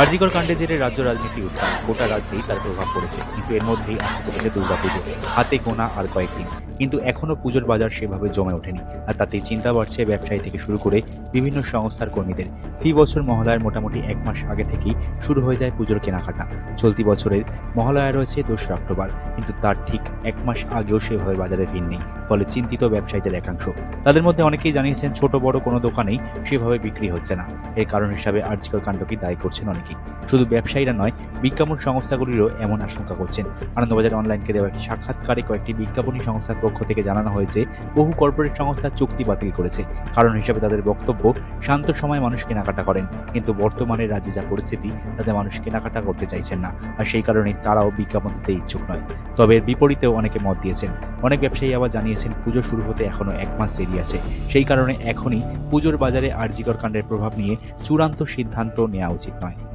আরজিকর কাণ্ডে জেরে রাজ্য রাজনীতি উত্থান গোটা রাজ্যেই তার প্রভাব পড়েছে। কিন্তু এর মধ্যেই আসতে চলেছে দুর্গাপুজো। হাতে গোনা আর কয়েকদিন। কিন্তু এখনও পুজোর বাজার সেভাবে জমে ওঠেনি। আর তাতেই চিন্তা বাড়ছে ব্যবসায়ী থেকে শুরু করে বিভিন্ন সংস্থার কর্মীদের। ফি বছর মহালয়ার মোটামুটি এক মাস আগে থেকেই শুরু হয়ে যায় পুজোর কেনাকাটা। চলতি বছরের মহালয়া রয়েছে দোসরা অক্টোবর, কিন্তু তার ঠিক এক মাস আগেও সেভাবে বাজারে ভিড় নেই, ফলে চিন্তিত ব্যবসায়ীদের একাংশ। তাদের মধ্যে অনেকেই জানিয়েছেন, ছোট বড় কোনো দোকানেই সেভাবে বিক্রি হচ্ছে না। এর কারণ হিসাবে আর্জিকর কাণ্ডকে দায়ী করছেন অনেকেই। শুধু ব্যবসায়ীরা নয়, বিজ্ঞাপন সংস্থাগুলিরও এমন আশঙ্কা করছেন। আনন্দবাজার অনলাইনকে দেওয়া একটি সাক্ষাৎকারে কয়েকটি বিজ্ঞাপনী সংস্থার পক্ষ থেকে জানানো হয়েছে, বহু কর্পোরেট সংস্থা চুক্তি বাতিল করেছে। কারণ হিসাবে তাদের বক্তব্য, শান্ত সময় মানুষ কেনাকাটা করেন। কিন্তু বর্তমানে রাজ্যে যা পরিস্থিতি, তাতে মানুষ কেনাকাটা করতে চাইছেন না। আর সেই কারণেই তারাও বিজ্ঞাপন দিতে ইচ্ছুক নয়। তবে এর বিপরীতেও অনেকে মত দিয়েছেন। অনেক ব্যবসায়ী আবার জানিয়েছেন, পুজো শুরু হতে এখনও এক মাস দেরি আছে। সেই কারণে এখনই পুজোর বাজারে আরজিকর কাণ্ডের প্রভাব নিয়ে চূড়ান্ত সিদ্ধান্ত নেওয়া উচিত নয়।